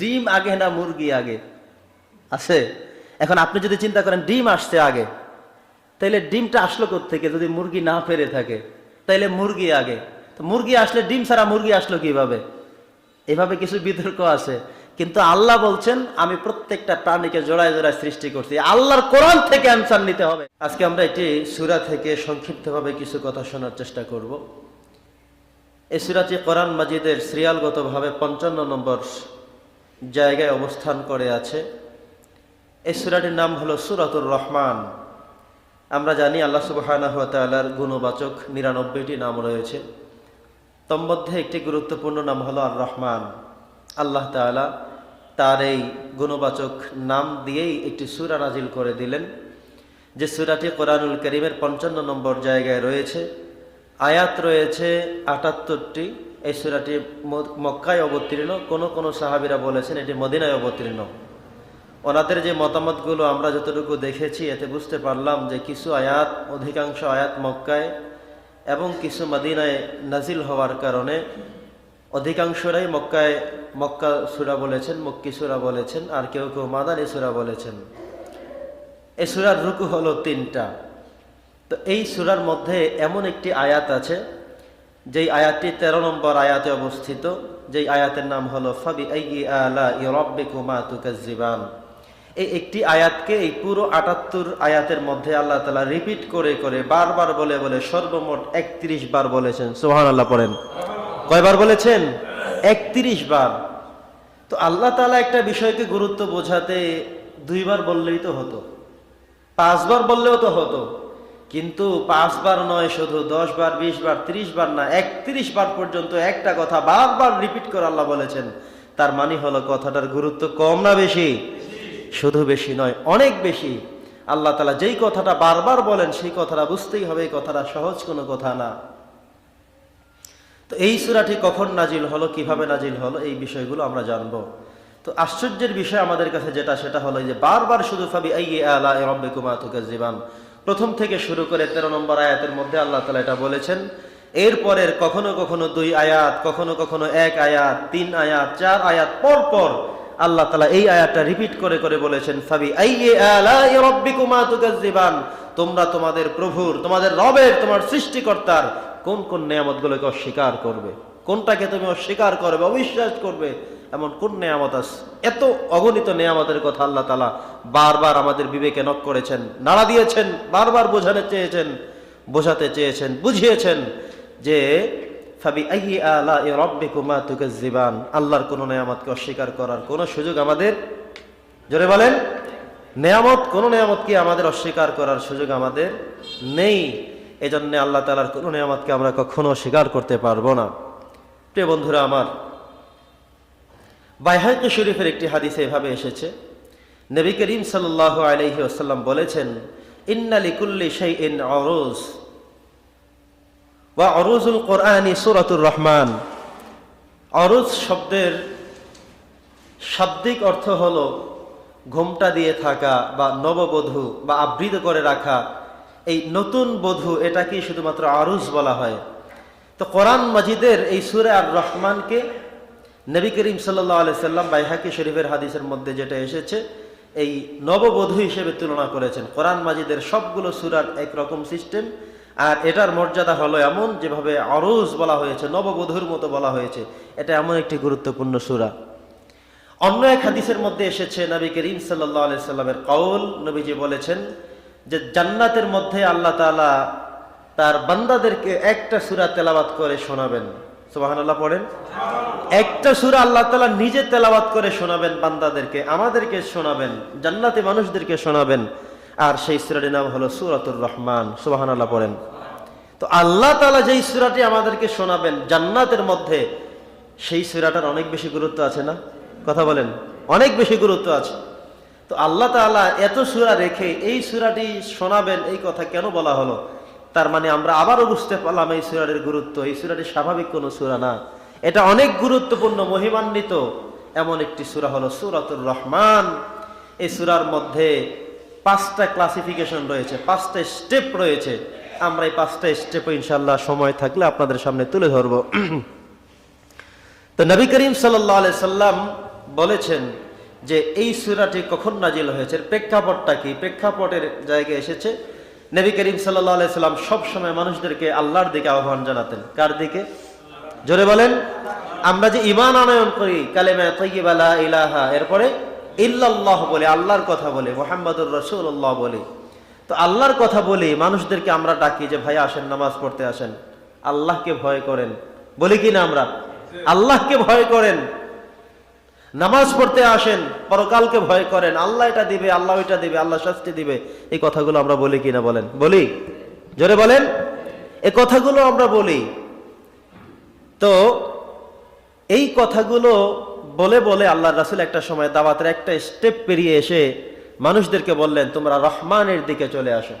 ডিম আগে না মুরগি আগে? আছে? এখন আপনি যদি চিন্তা করেন ডিম আসছে আগে, তাইলে ডিমটা আসলো থেকে যদি মুরগি না পেরে থাকে, তাইলে মুরগি আগে। তো মুরগি আসলে ডিম ছাড়া মুরগি আসলো কীভাবে? এভাবে কিছু বিতর্ক আছে। কিন্তু আল্লাহ বলছেন, আমি প্রত্যেকটা প্রাণীকে জোড়ায় জোড়ায় সৃষ্টি করছি। আল্লাহর কোরআন থেকে অ্যান্সার নিতে হবে। আজকে আমরা এটি সুরা থেকে সংক্ষিপ্তভাবে কিছু কথা শোনার চেষ্টা করব। এই সুরাটি কোরআন মাজিদের সিরিয়ালগতভাবে পঞ্চান্ন নম্বর জায়গায় অবস্থান করে আছে। এই সুরাটির নাম হলো সুরাতুর রহমান। আমরা জানি আল্লাহ সুবাহানাহ তালার গুণবাচক নিরানব্বইটি নাম রয়েছে। তন্মধ্যে একটি গুরুত্বপূর্ণ নাম হলো আর রহমান আল্লাহ তাআলা তার এই গুণবাচক নাম দিয়েই একটি সুরা নাজিল করে দিলেন। যে সুরাটি কোরআনুল করিমের পঞ্চান্ন নম্বর জায়গায় রয়েছে। আয়াত রয়েছে আটাত্তরটি এই সুরাটি মক্কায় অবতীর্ণ। কোনো কোনো সাহাবিরা বলেছেন এটি মদিনায় অবতীর্ণ। ওনাদের যে মতামতগুলো আমরা যতটুকু দেখেছি, এতে বুঝতে পারলাম যে কিছু আয়াত, অধিকাংশ আয়াত মক্কায় এবং কিছু মদিনায় নাজিল হওয়ার কারণে অধিকাংশরাই মক্কায় মক্কা সুরা বলেছেন, মক্কি সুরা বলেছেন, আর কেউ কেউ মাদানী সুরা বলেছেন। এই সুরার রুকু হলো তিনটা। তো এই সুরার মধ্যে এমন একটি আয়াত আছে যেই আয়াতটি তেরো নম্বর আয়াতে অবস্থিত, যেই আয়াতের নাম হলো ফাবি আলা এই একটি আয়াতকে এই পুরো আটাত্তর আয়াতের মধ্যে আল্লাহ তালা রিপিট করে করে, বারবার বলে বলে, সর্বমোট একত্রিশ বার বলেছেন। সোহান আল্লাহ পড়েন। কয়বার বলেছেন? একত্রিশ বার। তো আল্লাহ তালা একটা বিষয়কে গুরুত্ব বোঝাতে দুইবার বললেই তো হতো, পাঁচবার বললেও তো হতো কিন্তু পাঁচবার নয়, শুধু দশ বার বিশ বার ত্রিশ বার না একত্রিশ বার পর্যন্ত একটা কথা বারবার রিপিট করে আল্লাহ বলেছেন। তার মানে হলো কথাটার গুরুত্ব কম না বেশি? শুধু বেশি নয়, অনেক বেশি। আল্লাহ তালা যেই কথাটা বারবার বলেন, সেই কথাটা বুঝতেই হবে, এই কথাটা সহজ কোনো কথা না। তো এই সুরাটি কখন নাজিল হলো, কীভাবে নাজিল হলো, এই বিষয়গুলো আমরা জানব। তো আশ্চর্যের বিষয় আমাদের কাছে যেটা, সেটা হলো যে বারবার শুধু ফাবি আলা রব্বিকুমা তুকাজ্জিবান প্রথম থেকে শুরু করে তেরো নম্বর আয়াতের মধ্যে আল্লাহ তালা এটা বলেছেন, এরপরের কখনো কখনো দুই আয়াত, কখনো কখনো এক আয়াত, তিন আয়াত, চার আয়াত, পর পর আল্লাহ তালা এই আয়াতটা রিপিট করে করে বলেছেন সাবি তোমরা তোমাদের প্রভুর, তোমাদের রবের, তোমার সৃষ্টিকর্তার কোন কোন নিয়ামতগুলোকে অস্বীকার করবে? কোনটাকে তুমি অস্বীকার করবে, অবিশ্বাস করবে? এমন কোন নেয়ামত আছে এত অগণিত নিয়ামতের কথা আল্লাহ তালা বারবার আমাদের বিবেকে নক করেছেন, নাড়া দিয়েছেন, বারবার বোঝাতে চেয়েছেন বোঝাতে চেয়েছেন, বুঝিয়েছেন যে, ফাবি আইহি আলা এ রব্বে কুমা তুকে জীবান আল্লাহর কোনো নিয়ামতকে অস্বীকার করার কোনো সুযোগ আমাদের, জোরে বলেন, নেয়ামত, কোনো নেয়ামতকে আমাদের অস্বীকার করার সুযোগ আমাদের নেই। এজন্য আল্লাহ তালার কোনো নেয়ামতকে আমরা কখনো অস্বীকার করতে পারব না। প্রিয় বন্ধুরা আমার বাইহাকি শরীফের একটি হাদিসে এভাবে এসেছে, নবী করিম সাল্লাহ আলহি আসাল্লাম বলেছেন ইন্নালি কুল্লি সেই ইন অরুজ বা অরুজুল কোরআনি সুরাতুর রহমান। অরুজ শব্দের শাব্দিক অর্থ হলো ঘোমটা দিয়ে থাকা বা নববধূ বা আবৃত করে রাখা। এই নতুন বধূ এটাকেই শুধুমাত্র আরুজ বলা হয়। তো কোরআন মাজিদের এই সুরে আর রহমানকে নবী করিম সাল্লাহ আলি সাল্লাম বাইহাকি শরীফের হাদিসের মধ্যে যেটা এসেছে, এই নববধূ হিসেবে তুলনা করেছেন। কোরআন মাজিদের সবগুলো সুরার একরকম সিস্টেম, আর এটার মর্যাদা হলো এমন যেভাবে অরুজ বলা হয়েছে, নববধূর মতো বলা হয়েছে। এটা এমন একটি গুরুত্বপূর্ণ সুরা। অন্য এক হাদিসের মধ্যে এসেছে নবী করিম সাল্লাহ আলি সাল্লামের কৌল নবীজি বলেছেন যে জান্নাতের মধ্যে আল্লাহ তালা তার বান্দাদেরকে একটা সুরা তেলাবাত করে শোনাবেন। পড়েন। একটা সুরা আল্লাহ তালা নিজে তেলাবাত করে শোনাবেন বান্দাদেরকে, আমাদেরকে শোনাবেন, জান্নাতে মানুষদেরকে শোনাবেন। আর সেই সুরাটির নাম হলো সুরাতুর রহমান আল্লাহ পড়েন। তো আল্লাহ তালা যেই সুরাটি আমাদেরকে শোনাবেন জান্নাতের মধ্যে, সেই সুরাটার অনেক বেশি গুরুত্ব আছে না? কথা বলেন, অনেক বেশি গুরুত্ব আছে। তো আল্লাহ তাআলা এত সুরা রেখে এই সুরাটি শোনাবেন, এই কথা কেন বলা হলো? তার মানে আমরা আবারও বুঝতে পারলাম এই সুরাটির গুরুত্ব। এই সুরাটি স্বাভাবিক কোনো সুরা না। এটা অনেক গুরুত্বপূর্ণ, মহিমান্বিত এমন একটি সুরা হলো সুরাতুর রহমান। এই সুরার মধ্যে পাঁচটা ক্লাসিফিকেশন রয়েছে, পাঁচটা স্টেপ রয়েছে। আমরা এই পাঁচটা স্টেপ ইনশাল্লাহ সময় থাকলে আপনাদের সামনে তুলে ধরবো। তো নবী করিম সাল্লাহ সাল্লাম বলেছেন যে এই সুরাটি কখন নাজিল হয়েছে প্রেক্ষাপটটা কি? প্রেক্ষাপটের জায়গায় এসেছে নবী করিম সাল্লাহ সাল্লাম সবসময় মানুষদেরকে আল্লাহর দিকে আহ্বান জানাতেন। কার দিকে? জোরে বলেন, আমরা যে ইমান আনয়ন করি কালেমা ইলাহা, এরপরে ইল্লাল্লাহ বলে, আল্লাহর কথা বলে, মোহাম্মদুর রসুল্লাহ বলে। তো আল্লাহর কথা বলি মানুষদেরকে আমরা ডাকি যে, ভাই, আসেন, নামাজ পড়তে আসেন। আল্লাহকে ভয় করেন। বলি কি না আমরা? আল্লাহকে ভয় করেন। নামাজ পড়তে আসেন, পরকালকে ভয় করেন, আল্লাহ এটা দিবে, আল্লাহ এটা দিবে, আল্লাহ শাস্তি দিবে। এই কথাগুলো আমরা বলি কিনা বলেন? বলি? জোরে বলেন? এ কথাগুলো আমরা বলি। তো এই কথাগুলো বলে বলে আল্লাহ রাসুল একটা সময় দাওয়াতের একটা স্টেপ পেরিয়ে এসে মানুষদেরকে বললেন, তোমরা রহমানের দিকে চলে আসো।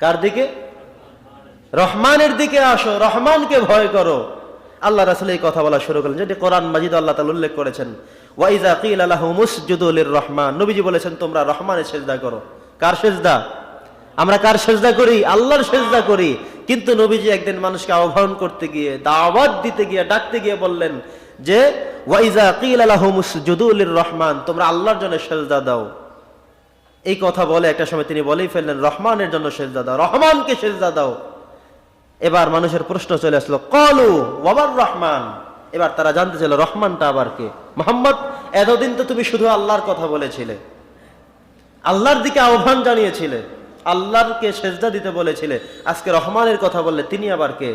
কার দিকে? রহমানের দিকে আসো, রহমানকে ভয় করো। আল্লাহ রাসুল এই কথা বলা শুরু করলেন। যেটি কোরআন মাজিদ আল্লাহ তাআলা উল্লেখ করেছেন ওয়াইজা কিল আল্লাহ মুসজুদুলির রহমান নবীজি বলেছেন, তোমরা রহমানের সেজদা করো। কার সেজদা? আমরা কার সেজদা করি? আল্লাহর সেজদা করি। কিন্তু নবীজি একদিন মানুষকে আহ্বান করতে গিয়ে, দাওয়াত দিতে গিয়ে, ডাকতে গিয়ে বললেন যে ওয়াইজা কিল আল্লাহ মুসজুদুলির রহমান তোমরা আল্লাহর জন্য সেজদা দাও। এই কথা বলে একটা সময় তিনি বলেই ফেললেন, রহমানের জন্য সেজদা দাও, রহমানকে সেজদা দাও। এবার মানুষের প্রশ্ন চলে আসলো, কলু ওয়াবার রহমান? এবার তারা জানতে চাইল, রহমানটা আবার কে? মোহাম্মদ, এতদিন তো তুমি শুধু আল্লাহর কথা বলেছিলে। আল্লাহর দিকে আহ্বান জানিয়েছিলে। আল্লাহরকে সেজদা দিতে বলেছিলে। আজকে রহমানের কথা বললে তিনি আবার কে?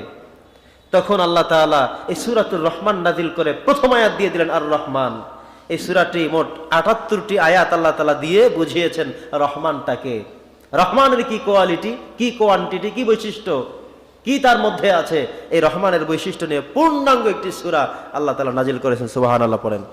তখন আল্লাহ তাআলা এই সুরাতুর রহমান নাজিল করে প্রথম আয়াত দিয়ে দিলেন, আর রহমান। এই সুরাটি মোট আটাত্তরটি আয়াত আল্লাহ তালা দিয়ে বুঝিয়েছেন রহমানটাকে। রহমানের কি কোয়ালিটি, কি কোয়ান্টিটি, কি বৈশিষ্ট্য? কি তার মধ্যে আছে? এই রহমানের বৈশিষ্ট্য নিয়ে পূর্ণাঙ্গ একটি সুরা আল্লাহ তালা নাজিল করেছেন। সুবাহান আল্লাহ পড়েন।